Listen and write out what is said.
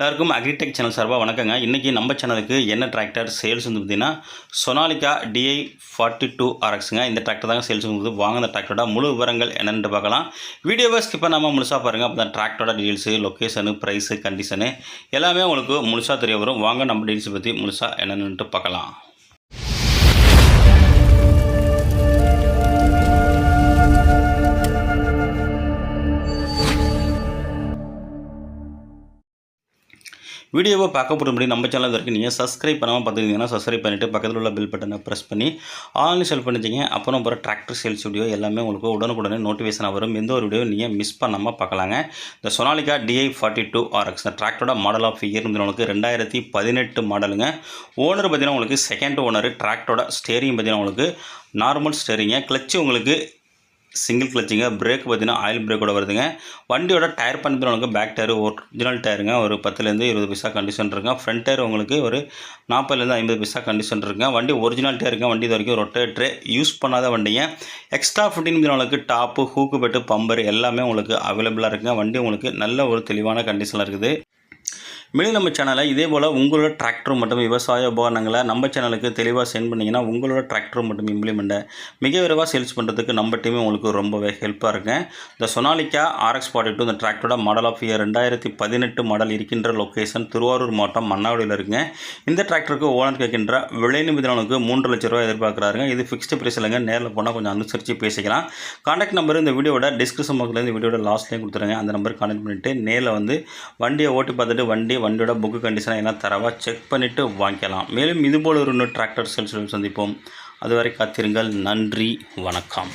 எல்லாருக்கும் agritech channel சார்பாக வணக்கங்க. இன்றைக்கி நம்ம சேனலுக்கு என்ன டிராக்டர் சேல்ஸ் வந்து பார்த்தீங்கன்னா சொனாலிகா டிஐ ஃபார்ட்டி டூ ஆர்எக்ஸுங்க இந்த டிராக்டர் தாங்க சேல்ஸ் வந்து வாங்க அந்த டிராக்டரோட முழு விவரங்கள் என்னென்னு பார்க்கலாம். வீடியோவை ஸ்கிப் பண்ணாமல் முழுசாக பாருங்கள் அப்போ தான் டிராக்டரோட டீல்ஸு லொக்கேஷனு ப்ரைஸு கண்டிஷனு எல்லாமே உங்களுக்கு முழுசாக தெரிய வரும். வாங்க நம்ம டீல்ஸை பற்றி முழுசாக என்னென்னுட்டு பார்க்கலாம். வீடியோவை பார்க்க போகிற நம்ம சேனல் வரைக்கும் நீங்கள் சப்ஸ்கிரைப் பண்ணாமல் பார்த்துருந்தீங்கன்னா சப்ஸ்கிரைப் பண்ணிவிட்டு பக்கத்தில் உள்ள பில் பட்டனை ப்ரெஸ் பண்ணி ஆன்லைன் செல் பண்ணிச்சிங்க அப்புறம் போகிற டிராக்டர் சேல்ஸ் வீடியோ எல்லாமே உங்களுக்கு உடனுக்குடனே நோட்டிஃபிகேஷன் வரும். எந்த ஒரு வீடியோ நீங்கள் மிஸ் பண்ணாமல் பார்க்கலாங்க. இந்த Sonalika DI forty two RX இந்த டிராக்டரோட மாடல் ஆஃப் இயர் உங்களுக்கு ரெண்டாயிரத்தி பதினெட்டு மாடலுங்க ஓனர் பார்த்தீங்கன்னா உங்களுக்கு செகண்ட் ஓனர் டிராக்டரோட ஸ்டேரிங் பார்த்தீங்கன்னா உங்களுக்கு நார்மல் ஸ்டேரிங்க கிளச்சு உங்களுக்கு சிங்கிள் கிளச்சிங்க பிரேக் பார்த்தீங்கன்னா ஆயில் பிரேக்கோட வருதுங்க. வண்டியோட டயர் பண்ணி உங்களுக்கு பேக் டயர் ஒரிஜினல் டயருங்க ஒரு பத்துலேருந்து இருபது பைசா கண்டிஷன் இருக்குங்க. ஃப்ரண்ட் டயர் உங்களுக்கு ஒரு நாற்பதுலேருந்து ஐம்பது பைசா கண்டிஷன் இருக்குங்க. வண்டி ஒரிஜினல் டயருங்க வண்டி இது வரைக்கும் ரொட்டேட்ரு யூஸ் பண்ணாத வண்டிங்க. எக்ஸ்ட்ரா ஃபிட்டிங் உங்களுக்கு டாப்பு ஹூக்கு பெட்டு பம்பர் எல்லாமே உங்களுக்கு அவைலபிளாக இருக்குங்க. வண்டி உங்களுக்கு நல்ல ஒரு தெளிவான கண்டிஷனில் இருக்குது. மேலும் நம்ம சேனலை இதே போல் உங்களோட டிராக்டர் மற்றும் விவசாய உபகரணங்களை நம்ம சேனலுக்கு தெளிவாக சென்ட் பண்ணிங்கன்னா உங்களோட டிராக்டர் மற்றும் இம்ப்ளிமெண்ட்டை மிக விரைவாக சேல்ஸ் பண்ணுறதுக்கு நம்ம டீம் உங்களுக்கு ரொம்பவே ஹெல்ப்பாக இருக்குங்க இந்த சொனாலிக்கா ஆர்எக்ஸ் ஃபார்ட்டி டூ இந்த டிராக்டரோட மாடல் ஆஃப் இயர் ரெண்டாயிரத்தி பதினெட்டு மாடல் இருக்கின்ற லொக்கேஷன் திருவாரூர் மாவட்டம் மன்னாவடியில் இருக்குங்க. இந்த டிராக்டருக்கு ஓனர் கேட்கின்ற விலை நிமிடங்களுக்கு மூன்று லட்ச ரூபாய் எதிர்பார்க்குறாருங்க. இது ஃபிக்ஸ்டு ப்ரைஸ் இல்லைங்க. நேரில் போனால் கொஞ்சம் அனுசரித்து பேசிக்கலாம். காண்டாக்ட் நம்பர் இந்த வீடியோட டிஸ்கிரிப்ஷன் பாக்ஸில் இந்த வீடியோட லாஸ்ட்லேயும் கொடுத்துருங்க. அந்த நம்பர் கான்டாக்ட் பண்ணிவிட்டு நேரில் வந்து வண்டியை ஓட்டி பார்த்துட்டு வண்டி வண்டியோட புக்கு கண்டிஷனை என்ன தரவா செக் பண்ணிவிட்டு வாங்கிக்கலாம். மேலும் இதுபோல் ஒரு இன்னும் டிராக்டர் சேல்ஸ் சந்திப்போம். அதுவரை காத்திருங்கள். நன்றி. வணக்கம்.